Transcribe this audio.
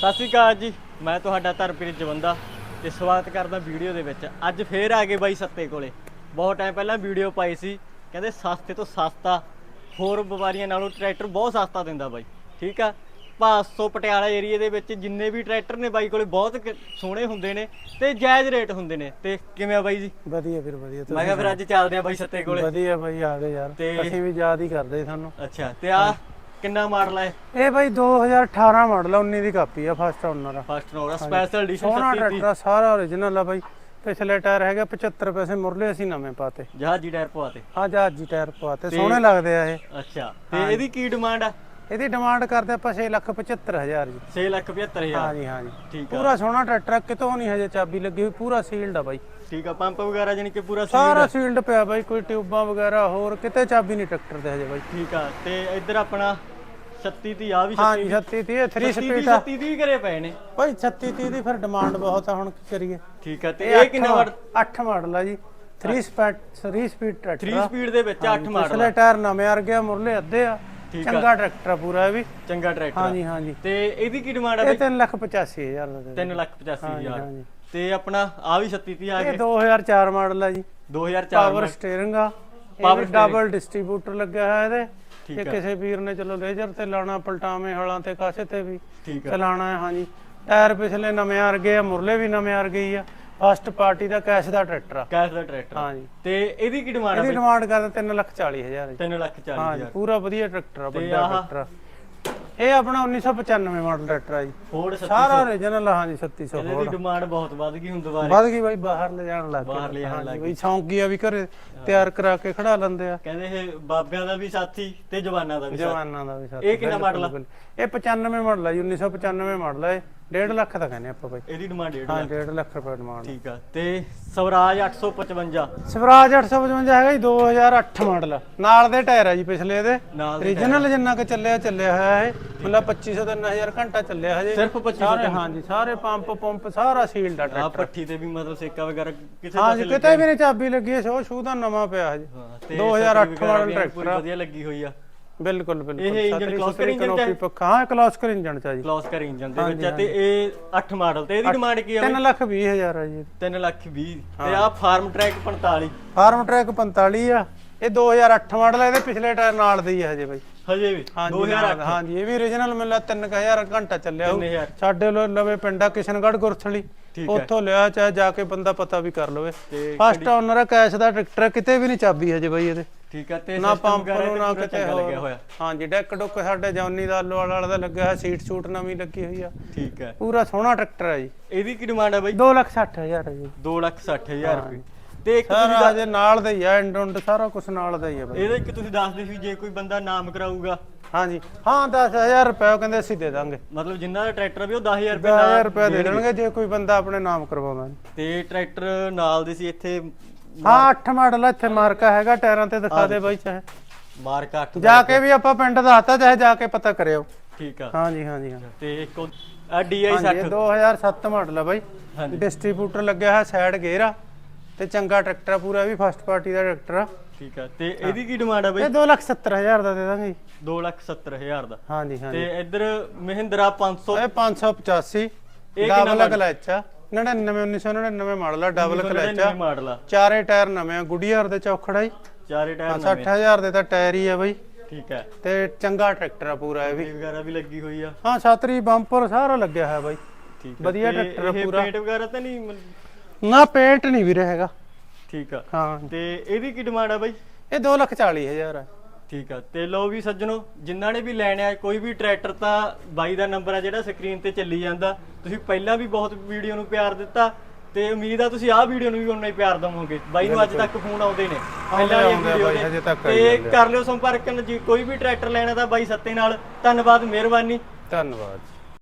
ਸਤਿ ਸ਼੍ਰੀ ਅਕਾਲ ਜੀ। ਮੈਂ ਤੁਹਾਡਾ ਧਰਮਪ੍ਰੀਤ ਜਵੰਦਾ ਤੇ ਸਵਾਗਤ ਕਰਦਾ ਵੀਡੀਓ ਦੇ ਵਿੱਚ। ਅੱਜ ਫੇਰ ਆ ਗਏ ਬਾਈ ਸੱਤੇ ਕੋਲੇ। ਬਹੁਤ ਟਾਈਮ ਪਹਿਲਾਂ ਵੀਡੀਓ ਪਾਈ ਸੀ। ਕਹਿੰਦੇ ਸਸਤੇ ਤੋਂ ਸਸਤਾ ਹੋਰ ਵਪਾਰੀਆਂ ਨਾਲੋਂ ਟਰੈਕਟਰ ਬਹੁਤ ਸਸਤਾ ਦਿੰਦਾ ਬਾਈ। ਠੀਕ ਆ? 500 ਪਟਿਆਲਾ ਏਰੀਆ ਦੇ ਵਿੱਚ ਜਿੰਨੇ ਵੀ ਟਰੈਕਟਰ ਨੇ ਬਾਈ ਕੋਲੇ ਬਹੁਤ ਸੋਹਣੇ ਹੁੰਦੇ ਨੇ ਤੇ ਜਾਇਜ਼ ਰੇਟ ਹੁੰਦੇ ਨੇ। ਤੇ ਕਿਵੇਂ ਆ ਬਾਈ ਜੀ? ਵਧੀਆ ਫਿਰ ਵਧੀਆ। ਮੈਂ ਕਿਹਾ ਫਿਰ ਅੱਜ ਚੱਲਦੇ ਆ ਬਾਈ ਸੱਤੇ ਕੋਲੇ। ਵਧੀਆ ਬਾਈ ਆ ਗਏ ਯਾਰ। ਅਸੀਂ ਵੀ ਯਾਦ ਹੀ ਕਰਦੇ ਸਾਨੂੰ ਅੱਛਾ ਤੇ ਆ ਕਿੰਨਾ ਮਾਡਲ ਹੈ ਇਹ? ਬਾਈ 2018 ਮਾਡਲ ਆ 19 ਦੀ ਕਾਪੀ ਆ ਫਸਟ ਓਨਰ ਆ। ਫਸਟ ਨੋਰ ਸਪੈਸ਼ਲ ਐਡੀਸ਼ਨ ਸੋਹਣਾ 37 ਟਰੈਕਟਰ ਆ, ਸਾਰਾ ਓਰੀਜਨਲ ਆ ਬਾਈ। ਪਿਛਲੇ ਟਾਇਰ ਹੈਗੇ 75 ਪੈਸੇ ਮੁਰਲੇ ਅਸੀਂ ਨਵੇਂ ਪਾਤੇ। ਜਹਾਜ਼ੀ ਟਾਇਰ ਪਵਾਤੇ। ਆ ਜਹਾਜੀ ਟਾਇਰ ਪਵਾਤੇ ਸੋਹਣੇ ਲੱਗਦੇ ਆ ਇਹ। ਅੱਛਾ ਤੇ ਇਹਦੀ ਕੀ ਡਿਮਾਂਡ ਆ? ਇਹਦੀ ਡਿਮਾਂਡ ਕਰਦੇ ਆਪਾਂ 6 ਲੱਖ 75000 ਜੀ। 6 ਲੱਖ 75000 ਹਾਂਜੀ ਹਾਂਜੀ। ਠੀਕ ਆ। ਪੂਰਾ ਸੋਹਣਾ ਟਰੈਕਟਰ ਕਿਤੋਂ ਨਹੀਂ ਹਜੇ ਚਾਬੀ ਲੱਗੀ ਹੋਈ ਪੂਰਾ ਸੀਲਡ ਆ ਬਾਈ। ਠੀਕ ਆ ਪੰਪ ਵਗੈਰਾ ਜਾਨੀ ਕਿ ਪੂਰਾ ਸਾਰਾ ਸੀਲਡ ਪਿਆ ਬਾਈ ਕੋਈ ਟਿਊਬਾਂ ਵਗੈਰਾ ਹੋਰ ਕਿਤੇ ਚਾਬੀ ਨਹੀਂ ਟਰੈਕਟਰ ਦੇ ਹਜੇ ਬਾਈ। ਠੀਕ ਆ ਤੇ ਇੱਧਰ ਆਪਣਾ 36 ਤੀ ਆ ਵੀ 36 ਹਾਂਜੀ 36 30 3 36 ਸਪੀਡ ਆ। 36 ਦੀ ਘਰੇ ਪਏ ਨੇ। ਭਾਈ 36 30 ਦੀ ਫਿਰ ਡਿਮਾਂਡ ਬਹੁਤ ਆ ਹੁਣ ਕੀ ਕਰੀਏ? ਠੀਕ ਆ ਤੇ ਇਹ ਕਿੰਨਾ ਵਾਟ 8 ਮਾਡਲ ਆ ਜੀ। 3 ਸਪੀਡ 3 ਸਪੀਡ ਟਰੈਕਟਰ 3 ਸਪੀਡ ਦੇ ਵਿੱਚ 8 ਮਾਡਲ ਪਿਛਲੇ ਟਾਇਰ ਨਵੇਂ ਆ ਗਏ ਮੁਰਲੇ ਅੱਧੇ ਆ। ਠੀਕ ਆ। ਚੰਗਾ ਟਰੈਕਟਰ ਆ ਪੂਰਾ ਇਹ ਵੀ। ਚੰਗਾ ਟਰੈਕਟਰ ਹਾਂਜੀ ਹਾਂਜੀ। ਤੇ ਇਹਦੀ ਕੀ ਡਿਮਾਂਡ ਆ ਇਹ ਬਈ? 3 ਲੱਖ 85 ਹਜ਼ਾਰ ਦਾ ਦੇ ਦਿਓ। 3 ਲੱਖ 85000 ਹਾਂਜੀ ਤੇ ਆਪਣਾ ਆ ਵੀ 36 ਤੀ ਆ ਇਹ ਗਏ? 2004 ਮਾਡਲ ਆ ਜੀ। 2004 ਪਾਵਰ ਸਟੀਅਰਿੰਗ ਆ। Power ਇਹ ਡਬਲ ਡਿਸਟ੍ਰੀਬਿਊਟਰ ਲੱਗਿਆ ਹੋਇਆ ਇਹਦੇ। ਠੀਕ ਜੇ ਕਿਸੇ ਵੀਰ ਨੇ ਚਲੋ ਲੇਜ਼ਰ ਤੇ ਲਾਣਾ ਪਲਟਾਵੇਂ ਹਲਾਂ ਤੇ ਕਾਸੇ ਤੇ ਵੀ ਠੀਕ ਆ। ਚਲਾਣਾ ਹੈ ਹਾਂਜੀ। ਟਾਇਰ ਪਿਛਲੇ ਨਵੇਂ ਆ ਗਏ ਆ ਮੁਰਲੇ ਵੀ ਨਵੇਂ ਆ ਗਈ ਆ। ਫਸਟ ਪਾਰਟੀ ਦਾ ਕੈਸ਼ ਦਾ ਟਰੈਕਟਰ ਆ। ਕੈਸ਼ ਦਾ ਟਰੈਕਟਰ। ਹਾਂਜੀ। ਤੇ ਇਹਦੀ ਕੀ ਡਿਮਾਂਡ ਆ ਇਹਦੀ ਡਿਮਾਂਡ ਕਰਦੇ 3 ਲੱਖ 40 ਹਜ਼ਾਰ 3 ਲੱਖ 40 ਹਾਂਜੀ ਹਜ਼ਾਰ ਪੂਰਾ ਵਧੀਆ ਟਰੈਕਟਰ ਆ ਵੱਡਾ? ਟਰੈਕਟਰ ਆ। ਇਹ ਆਪਣਾ 1995 ਮਾਡਲ ਟਰੈਕਟਰ ਆ ਜੀ। ਫੋਰਡ 37 ਸਾਰਾ ਓਰੀਜਨਲ ਹਾਂਜੀ 3600 ਇਹਦੀ ਡਿਮਾਂਡ ਬਹੁਤ ਵੱਧ ਗਈ ਹੁਣ ਦੁਬਾਰੇ। ਵੱਧ ਗਈ ਬਾਈ ਬਾਹਰ ਲੈ ਜਾਣ ਲੱਗ ਬਾਹਰ ਲੈ ਜਾਣ ਲੱਗ ਬਈ ਸ਼ੌਂਕੀ ਆ ਵੀ ਘਰੇ ਤਿਆਰ ਕਰਾ ਕੇ ਖੜਾ ਲੈਂਦੇ ਆ। ਕਹਿੰਦੇ ਇਹ ਬਾਬਿਆਂ ਦਾ ਵੀ ਸਾਥੀ ਤੇ ਜਵਾਨਾਂ ਦਾ ਵੀ ਜਵਾਨਾਂ ਦਾ ਵੀ ਸਾਥ ਇਹ ਕਿੰਨਾ ਮਾਡਲ ਆ? ਇਹ 95 ਮਾਡਲ ਆ ਜੀ 1995 ਮਾਡਲ ਆ ਇਹ। 1.5 ਲੱਖ ਦਾ ਕਹਿੰਦੇ ਆਪਾਂ ਬਾਈ। ਇਹਦੀ ਡਿਮਾਂਡ 1.5 ਹਾਂ ਲੱਖ। 1.5 ਲੱਖ ਰੁਪਏ ਡਿਮਾਂਡ ਠੀਕ ਆ ਤੇ ਸਵਰਾਜ 855 ਸਵਰਾਜ 855 ਹੈਗਾ ਜੀ 2008 ਮਾਡਲ। ਨਾਲ ਦੇ ਟਾਇਰ ਆ ਜੀ ਪਿਛਲੇ ਨਾਲ ਦੇ ਰੀਜਨਲ ਜਿੰਨਾ ਕਿ ਚੱਲਿਆ ਚੱਲਿਆ ਹੋਇਆ ਇਹ। ਮਤਲਬ 2500 ਤੋਂ 3000 ਘੰਟਾ ਚੱਲਿਆ ਹਜੇ। ਸਿਰਫ 25 ਸਾਰੇ ਹਾਂਜੀ ਸਾਰੇ ਪੰਪ ਪੰਪ ਸਾਰਾ ਸੀਲਡ ਆ ਆ ਪੱਠੀ ਤੇ ਵੀ ਮਤਲਬ ਸੇਕਾ ਵਗੈਰਾ ਕਿਸੇ ਹਾਂਜੀ ਕਿਤੇ ਵੀ ਨਹੀਂ ਚਾਬੀ ਲੱਗੀ ਹੈ ਸ਼ੋ ਸ਼ੂ ਦਾ ਨਵਾਂ ਪਿਆ ਹਜੇ। ਹਾਂ, ਤੇ 2008 ਛਤਰੀ ਵਗੈਰਾ ਮਾਡਲ ਵੀ ਟਰੈਕਟਰ ਪੂਰੀ ਆ। ਵਧੀਆ ਲੱਗੀ ਹੋਈ ਆ। ਬਿਲਕੁਲ ਬਿਲਕੁਲ। ਇਹ engine ਚ canopy ਹੈ? ਹਾਂ ਕਲੋਸਕਰ ਇੰਜਨ ਚ ਜੀ। ਕਲੋਸਕਰ ਇੰਜਨ ਦੇ ਵਿੱਚ ਤੇ ਇਹ 8 ਮਾਡਲ ਤੇ ਇਹਦੀ ਡਿਮਾਂਡ ਕੀ ਆ 3 ਲੱਖ 20 ਹਜ਼ਾਰ ਆ ਜੀ। 3 ਲੱਖ 20 ਤੇ ਆ ਫਾਰਮ ਟਰੈਕ 45 ਫਾਰਮ ਟਰੈਕ 45 ਆ। ਇਹ 2008 ਮਾਡਲ ਆ ਇਹਦੇ ਪਿਛਲੇ ਟਾਇਰ ਨਾਲ ਦੇ ਹੀ ਆ ਹਜੇ ਬਾਈ। ਹਜੇ ਵੀ? ਹਾਂਜੀ 2008 ਨਾਲ- ਹਾਂਜੀ ਇਹ ਵੀ origignal ਮਿਲਦਾ 3000 ਘੰਟਾ ਚੱਲਿਆ ਹੋਊ। 3000 ਸਾਡੇ ਲੋ ਲਵੇ ਪਿੰਡਾ ਕਿਸ਼ਨਗੜ੍ਹ ਗੁਰਥਲੀ। ਹੈ। ਉੱਥੋਂ ਲਿਆ ਚਾਹੇ ਜਾ ਕੇ ਬੰਦਾ ਪਤਾ ਵੀ ਕਰ ਲਵੇ। ਫਸਟ ਓਨਰ ਕੈਸ਼ ਦਾ ਟਰੈਕਟਰ ਕਿਤੇ ਵੀ ਨਹੀਂ ਚਾਬੀ ਹਜੇ ਬਾਈ ਇਹਦੇ। ਠੀਕ ਆ ਤੇ ਨਾ ਪੰਪ ਨੂੰ ਨਾ ਕਿਤੇ। ਲੱਗਿਆ ਹੋਇਆ। ਹਾਂਜੀ ਡੈਕ ਡੁੱਕ ਸਾਡੇ ਜੌਨੀ ਦਾ ਆਲੂ ਵਾਲਾ ਦਾ ਲੱਗਿਆ ਹੋਇਆ ਸੀਟ ਸੂਟ ਨਵੀਂ ਲੱਗੀ ਹੋਈ ਆ। ਠੀਕ ਹੈ ਪੂਰਾ ਸੋਹਣਾ ਟਰੈਕਟਰ ਆ ਜੀ। ਇਹਦੀ ਕੀ ਡਿਮਾਂਡ ਆ ਬਾਈ? 2 ਲੱਖ 60 ਹਜ਼ਾਰ ਆ ਜੀ। 2 ਲੱਖ 60 ਹਜ਼ਾਰ ਰੁਪਏ। ਤੇ ਇੱਕ ਤੁਸੀਂ ਹਜੇ ਨਾਲ ਦਾ ਹੀ ਆ ਐਂਡ ਸਾਰਾ ਕੁਝ ਨਾਲ ਦਾ ਹੀ ਆ ਬਾਈ। ਇਹਦੇ ਇੱਕ ਤੁਸੀਂ ਦੱਸਦੇ ਸੀ ਜੇ ਕੋਈ ਬੰਦਾ ਨਾਮ ਕਰਾਊਗਾ। ਹਾਂਜੀ। ਹਾਂ 10000 ਰੁਪਏ ਉਹ ਕਹਿੰਦੇ ਅਸੀਂ ਦੇ ਦਾਂਗੇ। ਮਤਲਬ ਜਿੰਨਾ ਦਾ ਟਰੈਕਟਰ ਵੀ ਉਹ 10000 ਰੁਪਏ 10000 ਨਾਲ ਰੁਪਏ ਦੇ ਦੇਣਗੇ ਜੇ ਕੋਈ ਬੰਦਾ ਆਪਣੇ ਨਾਮ ਕਰਵਾਉਂਦਾ। ਤੇ ਟਰੈਕਟਰ ਨਾਲ ਦੇ ਸੀ ਇੱਥੇ ਹਾਂ 8 ਮਾਡਲ ਆ, ਇੱਥੇ ਮਾਰਕਾ ਹੈਗਾ ਟਾਇਰਾਂ ਤੇ ਦਿਖਾ ਦੇ ਬਾਈ ਚਾਹੇ। ਮਾਰਕ 8 ਜਾ ਕੇ ਵੀ ਆਪਾਂ ਪਿੰਡ ਦੱਸਤਾ ਚਾਹੇ ਜਾ ਕੇ ਪਤਾ ਕਰਿਓ। ਠੀਕ ਆ। ਹਾਂਜੀ ਹਾਂਜੀ ਹਾਂ ਤੇ ਇੱਕ ਆ DI ਹਾਂਜੀ 60 ਇਹ 2007 ਮਾਡਲ ਆ ਬਾਈ। ਹਾਂਜੀ ਡਿਸਟ੍ਰੀਬਿਊਟਰ ਲੱਗਿਆ ਹੈ ਸਾਈਡ ਗੇਅਰ ਆ ਤੇ ਚੰਗਾ ਟਰੈਕਟਰ ਆ ਪੂਰਾ ਇਹ ਵੀ ਫਸਟ ਪਾਰਟੀ ਦਾ ਟਰੈਕਟਰ ਆ। ਠੀਕ ਆ ਤੇ ਇਹਦੀ ਕੀ ਡਿਮਾਂਡ ਆ ਇਹ ਬਈ 270000 ਦਾ ਦੇ ਦਾਂਗੇ ਜੀ। 2 ਲੱਖ 70 ਹਜ਼ਾਰ ਦਾ। ਹਾਂਜੀ ਹਾਂਜੀ ਤੇ ਇੱਧਰ ਮਹਿੰਦਰਾ 500 ਇਹ 585 ਇਹ ਕਿੰਨਾ ਡਬਲ ਕਲਚ ਆ। 99 1999 ਮਾਡਲ ਆ ਡਬਲ ਕਲਚ ਆ। ਮਾਡਲ ਆ। ਚਾਰੇ ਟਾਇਰ ਨਵੇਂ ਆ ਗੁੱਡੀਅਰ ਦੇ ਚੌਖੜਾ ਹੀ ਚਾਰੇ ਟਾਇਰ ਨਵੇਂ। 60000 ਦੇ ਤਾਂ ਟਾਇਰ ਹੀ ਆ ਬਾਈ। ਠੀਕ ਹੈ। ਤੇ ਚੰਗਾ ਟਰੈਕਟਰ ਆ ਪੂਰਾ ਇਹ ਵੀ। ਵੀ ਵਗੈਰਾ ਵੀ ਲੱਗੀ ਹੋਈ ਆ। ਹਾਂ ਛਤਰੀ ਬੰਪਰ ਸਾਰਾ ਲੱਗਿਆ ਹੋਇਆ ਬਾਈ। ਠੀਕ ਹੈ। ਵਧੀਆ ਟਰੈਕਟਰ ਆ ਪੂਰਾ। ਪੇਂਟ ਵਗੈਰਾ ਤਾਂ ਨਹੀਂ ਨਾ ਪੇਂਟ ਨਹੀਂ ਵੀਰੇ ਹੈਗਾ। ਠੀਕ ਆ। ਹਾਂ। ਤੇ ਇਹਦੀ ਕੀ ਡਿਮਾਂਡ ਆ ਬਾਈ? ਇਹ 240000 ਆ। ਠੀਕ ਆ। ਤੇ ਲਓ ਵੀ ਸੱਜਣੋ ਜਿਨ੍ਹਾਂ ਨੇ ਵੀ ਲੈਣਾ ਹੈ ਕੋਈ ਵੀ ਟਰੈਕਟਰ ਤਾਂ ਬਾਈ ਦਾ ਨੰਬਰ ਆ ਜਿਹੜਾ ਸਕਰੀਨ ਤੇ ਚੱਲੀ ਜਾਂਦਾ। ਤੁਸੀਂ ਪਹਿਲਾਂ ਵੀ ਬਹੁਤ ਵੀਡੀਓ ਨੂੰ ਪਿਆਰ ਦਿੱਤਾ ਤੇ ਉਮੀਦ ਆ ਤੁਸੀਂ ਆਹ ਵੀਡੀਓ ਨੂੰ ਵੀ ਉਨਾ ਹੀ ਪਿਆਰ ਦਵੋਗੇ। ਬਾਈ ਨੂੰ ਅੱਜ ਤੱਕ ਫੋਨ ਆਉਂਦੇ ਨੇ। ਪਹਿਲਾਂ ਵਾਲੀ ਆਉਂਦੇ ਆ ਵੀਡੀਓ ਬਾਈ, ਦੇ ਹਜੇ ਤੱਕ ਆਈ ਤੇ ਜਾਂਦੇ ਆ। ਕਰ ਲਿਓ ਸੰਪਰਕ। ਜੀ ਕੋਈ ਵੀ ਟਰੈਕਟਰ ਲੈਣਾ ਤਾਂ ਬਾਈ ਸੱਤੇ ਨਾਲ। ਧੰਨਵਾਦ ਮਿਹਰਬਾਨੀ। ਧੰਨਵਾਦ।